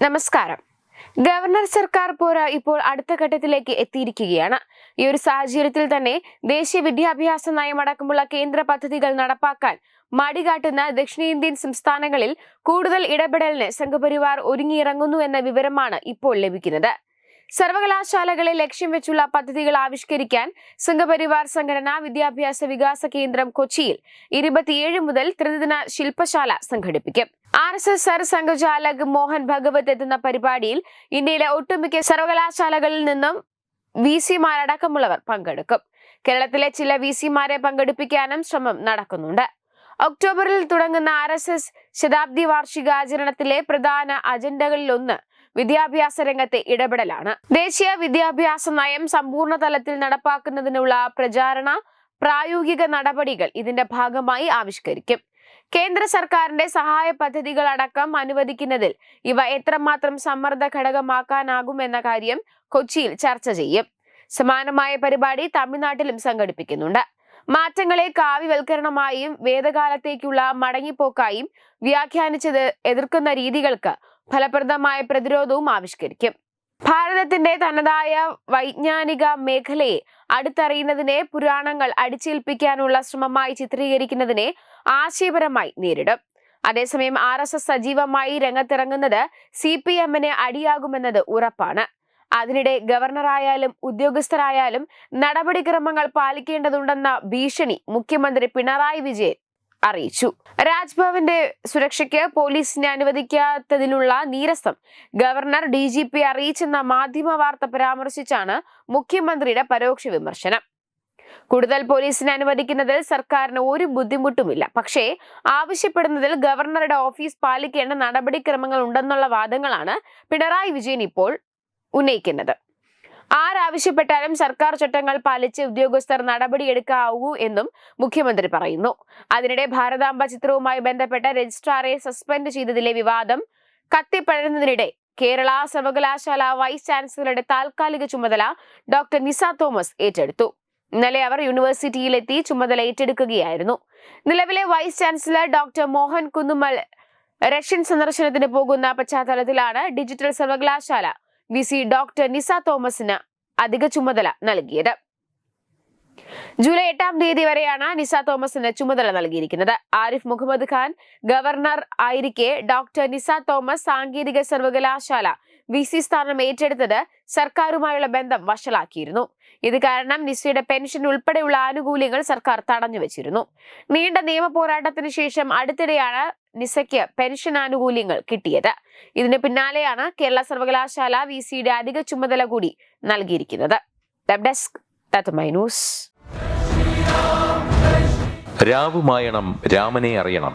നമസ്കാരം. ഗവർണർ സർക്കാർ പോര ഇപ്പോൾ അടുത്ത ഘട്ടത്തിലേക്ക് എത്തിയിരിക്കുകയാണ്. ഈ ഒരു സാഹചര്യത്തിൽ തന്നെ ദേശീയ വിദ്യാഭ്യാസ നയമടക്കമുള്ള കേന്ദ്ര പദ്ധതികൾ നടപ്പാക്കാൻ മടികാട്ടുന്ന ദക്ഷിണേന്ത്യൻ സംസ്ഥാനങ്ങളിൽ കൂടുതൽ ഇടപെടലിന് സംഘപരിവാർ ഒരുങ്ങിയിറങ്ങുന്നു എന്ന വിവരമാണ് ഇപ്പോൾ ലഭിക്കുന്നത്. സർവകലാശാലകളെ ലക്ഷ്യം വെച്ചുള്ള പദ്ധതികൾ ആവിഷ്കരിക്കാൻ സംഘപരിവാർ സംഘടന വിദ്യാഭ്യാസ വികാസ കേന്ദ്രം കൊച്ചിയിൽ ഇരുപത്തിയേഴ് മുതൽ ത്രിദിന ശില്പശാല സംഘടിപ്പിക്കും. ആർ എസ് എസ് സർ സംഘചാലക് മോഹൻ ഭഗവത് എത്തുന്ന പരിപാടിയിൽ ഇന്ത്യയിലെ ഒട്ടുമിക്ക സർവകലാശാലകളിൽ നിന്നും വി സിമാരടക്കമുള്ളവർ പങ്കെടുക്കും. കേരളത്തിലെ ചില വി സിമാരെ പങ്കെടുപ്പിക്കാനും ശ്രമം നടക്കുന്നുണ്ട്. ഒക്ടോബറിൽ തുടങ്ങുന്ന ആർ എസ് എസ് ശതാബ്ദി വാർഷികാചരണത്തിലെ പ്രധാന അജണ്ടകളിലൊന്ന് വിദ്യാഭ്യാസ രംഗത്തെ ഇടപെടലാണ്. ദേശീയ വിദ്യാഭ്യാസ നയം സമ്പൂർണ തലത്തിൽ നടപ്പാക്കുന്നതിനുള്ള പ്രചാരണ പ്രായോഗിക നടപടികൾ ഇതിന്റെ ഭാഗമായി ആവിഷ്കരിക്കും. കേന്ദ്ര സർക്കാരിന്റെ സഹായ പദ്ധതികൾ അടക്കം അനുവദിക്കുന്നതിൽ ഇവ എത്രമാത്രം സമ്മർദ്ദ ഘടകമാക്കാനാകും എന്ന കാര്യം കൊച്ചിയിൽ ചർച്ച ചെയ്യും. സമാനമായ പരിപാടി തമിഴ്നാട്ടിലും സംഘടിപ്പിക്കുന്നുണ്ട്. മാറ്റങ്ങളെ കാവ്യവൽക്കരണമായും വേദകാലത്തേക്കുള്ള മടങ്ങിപ്പോക്കായും വ്യാഖ്യാനിച്ചത് എതിർക്കുന്ന രീതികൾക്ക് ഫലപ്രദമായ പ്രതിരോധവും ആവിഷ്കരിക്കും. ഭാരതത്തിന്റെ തനതായ വൈജ്ഞാനിക മേഖലയെ അടുത്തറിയുന്നതിനെ പുരാണങ്ങൾ അടിച്ചേൽപ്പിക്കാനുള്ള ശ്രമമായി ചിത്രീകരിക്കുന്നതിനെ ആശയപരമായി നേരിടും. അതേസമയം ആർ എസ് എസ് സജീവമായി രംഗത്തിറങ്ങുന്നത് സി പി എമ്മിന് അടിയാകുമെന്നത് ഉറപ്പാണ്. അതിനിടെ ഗവർണറായാലും ഉദ്യോഗസ്ഥരായാലും നടപടിക്രമങ്ങൾ പാലിക്കേണ്ടതുണ്ടെന്ന ഭീഷണി മുഖ്യമന്ത്രി പിണറായി വിജയൻ അറിയിച്ചു. രാജ്ഭവന്റെ സുരക്ഷയ്ക്ക് പോലീസിനെ അനുവദിക്കാത്തതിലുള്ള നീരസം ഗവർണർ ഡി ജി പി അറിയിച്ചെന്ന മാധ്യമ വാർത്ത പരാമർശിച്ചാണ് മുഖ്യമന്ത്രിയുടെ പരോക്ഷ വിമർശനം. കൂടുതൽ പോലീസിനെ അനുവദിക്കുന്നതിൽ സർക്കാരിന് ഒരു ബുദ്ധിമുട്ടുമില്ല. പക്ഷേ ആവശ്യപ്പെടുന്നതിൽ ഗവർണറുടെ ഓഫീസ് പാലിക്കേണ്ട നടപടിക്രമങ്ങൾ ഉണ്ടെന്നുള്ള വാദങ്ങളാണ് പിണറായി വിജയൻ ഇപ്പോൾ ഉന്നയിക്കുന്നത്. ആരാവശ്യപ്പെട്ടാലും സർക്കാർ ചട്ടങ്ങൾ പാലിച്ച് ഉദ്യോഗസ്ഥർ നടപടിയെടുക്കാവൂ എന്നും മുഖ്യമന്ത്രി പറയുന്നു. അതിനിടെ ഭാരതാംബ ചിത്രവുമായി ബന്ധപ്പെട്ട രജിസ്ട്രാറെ സസ്പെൻഡ് ചെയ്തതിലെ വിവാദം കത്തിപ്പഴരുന്നതിനിടെ കേരള സർവകലാശാല വൈസ് ചാൻസലറുടെ താൽക്കാലിക ചുമതല ഡോക്ടർ നിസ തോമസ് ഏറ്റെടുത്തു. ഇന്നലെ അവർ യൂണിവേഴ്സിറ്റിയിലെത്തി ചുമതല ഏറ്റെടുക്കുകയായിരുന്നു. നിലവിലെ vice chancellor doctor Mohan Kunnummal Russian സന്ദർശനത്തിന് പോകുന്ന പശ്ചാത്തലത്തിലാണ് ഡിജിറ്റൽ സർവകലാശാല വി സി ഡോക്ടർ നിസ തോമസിന് അധിക ചുമതല നൽകിയത്. ജൂലൈ എട്ടാം തീയതി വരെയാണ് നിസ തോമസിന് ചുമതല നൽകിയിരിക്കുന്നത്. ആരിഫ് മുഹമ്മദ് ഖാൻ ഗവർണർ ആയിരിക്കെ ഡോക്ടർ നിസ തോമസ് സാങ്കേതിക സർവകലാശാല വി സി സ്ഥാനം ഏറ്റെടുത്തത് സർക്കാരുമായുള്ള ബന്ധം വഷളാക്കിയിരുന്നു. ഇത് കാരണം നിസ്സിയുടെ പെൻഷൻ ഉൾപ്പെടെയുള്ള ആനുകൂല്യങ്ങൾ സർക്കാർ തടഞ്ഞു വെച്ചിരുന്നു. നീണ്ട നിയമ പോരാട്ടത്തിന് ശേഷം അടുത്തിടെയാണ് നിസയ്ക്ക് പെൻഷൻ ആനുകൂല്യങ്ങൾ കിട്ടിയത്. ഇതിന് പിന്നാലെയാണ് കേരള സർവകലാശാല വി സിയുടെ അധിക ചുമതല കൂടി നൽകിയിരിക്കുന്നത്. ഡെസ്ക് രാവുമായണം രാമനെ അറിയണം.